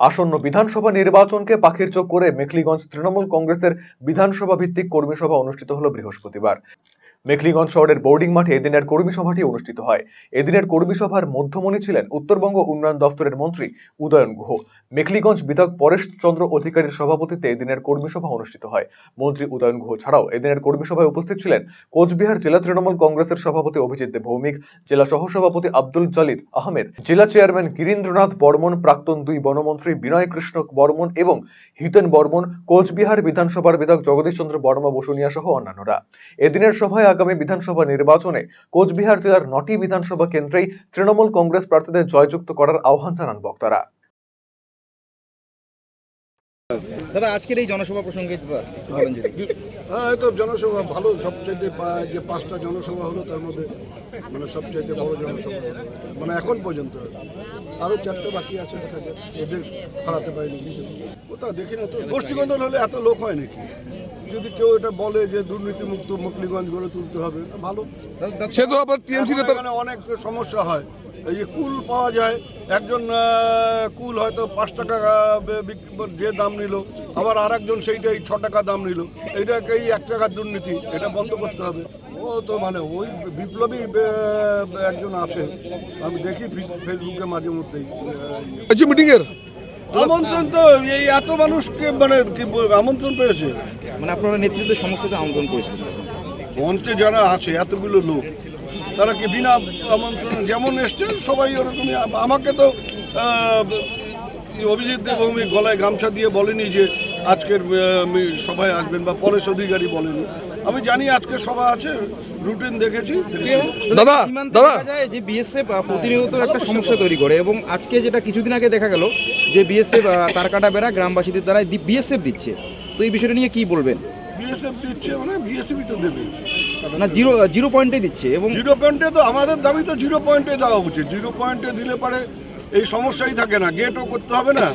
আসন্ন বিধানসভা নির্বাচনকে পাখির চোখ করে মেখলিগঞ্জ তৃণমূল কংগ্রেসের বিধানসভা ভিত্তিক কর্মী সভা অনুষ্ঠিত হলো বৃহস্পতিবার। মেখলিগঞ্জ শহরের বোর্ডিং মাঠে এদিনের কর্মী সভাটি অনুষ্ঠিত হয়। এদিনের কর্মী সভার মধ্যমণি ছিলেন উত্তরবঙ্গ উন্নয়ন দফতরের মন্ত্রী উদয়ন গুহ মেখলিগঞ্জ বিধায়ক পরেশ চন্দ্র অধিকারীর সভাপতিত্বে এদিনের কর্মী সভা অনুষ্ঠিত হয়। মন্ত্রী উদয়ন গুহ ছাড়াও এদিনের কর্মী সভায় উপস্থিত ছিলেন কোচবিহার জেলা তৃণমূল কংগ্রেসের সভাপতি অভিজিৎ ভৌমিক জেলা সহসভাপতি আব্দুল জালিদ আহমেদ, জেলা চেয়ারম্যান গিরীন্দ্রনাথ বর্মন, প্রাক্তন দুই বনমন্ত্রী বিনয় কৃষ্ণ বর্মন এবং হিতেন বর্মন, কোচবিহার বিধানসভার বিধায়ক জগদীশ চন্দ্র বর্মা বসুনিয়া সহ অন্যান্যরা। এদিনের সভায় আগামী বিধানসভা নির্বাচনে কোচবিহার জেলার নটি বিধানসভা কেন্দ্রেই তৃণমূল কংগ্রেস প্রার্থীদের জয়যুক্ত করার আহ্বান জানান বক্তারা। দাদা আজকের এই জনসভা প্রসঙ্গে দাদা বলেন যদি। হ্যাঁ তো জনসভা ভালো সবচেয়ে যে পাঁচটা জনসভা হলো তার মধ্যে মানে সবচেয়ে বড় জনসভা মানে এখন পর্যন্ত। আরও চারটে বাকি আছে দেখা যাচ্ছে এদের হারাতে পারিনি কোথাও দেখি না তো। গোষ্ঠীবন্ধন হলে এত লোক হয় নাকি? যদি কেউ এটা বলে যে দুর্নীতিমুক্ত মুকলিগঞ্জ গড়ে তুলতে হবে ভালো। সে তো আবার টিএমসি অনেক সমস্যা হয়। এই যে কুল পাওয়া যায় একজন কুল হয়তো পাঁচ টাকা যে দাম নিল আবার আর একজন সেইটাই ছ টাকা দাম নিল। এইটাকে এই এক টাকার দুর্নীতি এটা বন্ধ করতে হবে। ও তো মানে ওই বিপ্লবী একজন আছে। আমি দেখি ফেস- ফেসবুকে মাঝে মধ্যেই আহ, হচ্ছে মিটিং এর? আমন্ত্রণ তো এই এত মানুষকে মানে কি আমন্ত্রণ পেয়েছে। মানে আপনারা নেতৃত্বে সমস্ত আমন্ত্রণ করেছিলেন মঞ্চে যারা আছে এতগুলো লোক তারা কি বিনা আমন্ত্রণ যেমন এসছে সবাই ওরকমই। আমাকে তো অভিজিৎ দেবভূমি গলায় গামছা দিয়ে বলেনি যে আজকের সবাই আসবেন বা পরেশ অধিকারী বলেনি। আমি জানি আজকে সভা আছে রুটিন দেখেছি। দাদা দাদা। যে বিএসএফ প্রতিনিয়ত একটা সমস্যা তৈরি করে এবং আজকে যেটা কিছুদিন আগে দেখা গেল যে বিএসএফ তার কাটা বেড়া গ্রামবাসীদের দ্বারা বিএসএফ দিচ্ছে। তো এই বিষয়টা নিয়ে কি বলবেন? বিএসএফ দিচ্ছে মানে বিএসএফই তো দেবে। না জিরো জিরো পয়েন্টে দিচ্ছে এবং জিরো পয়েন্টে তো আমাদের দাবি তো জিরো পয়েন্টে দেওয়া উচিত। জিরো পয়েন্টে দিলে পারে এই সমস্যাই থাকে না। গেটও করতে হবে না।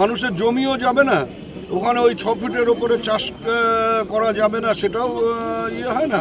মানুষের জমিও যাবে না। ওখানে ওই ছ ফিটের ওপরে চাষ করা যাবে না সেটাও ইয়ে হয় না?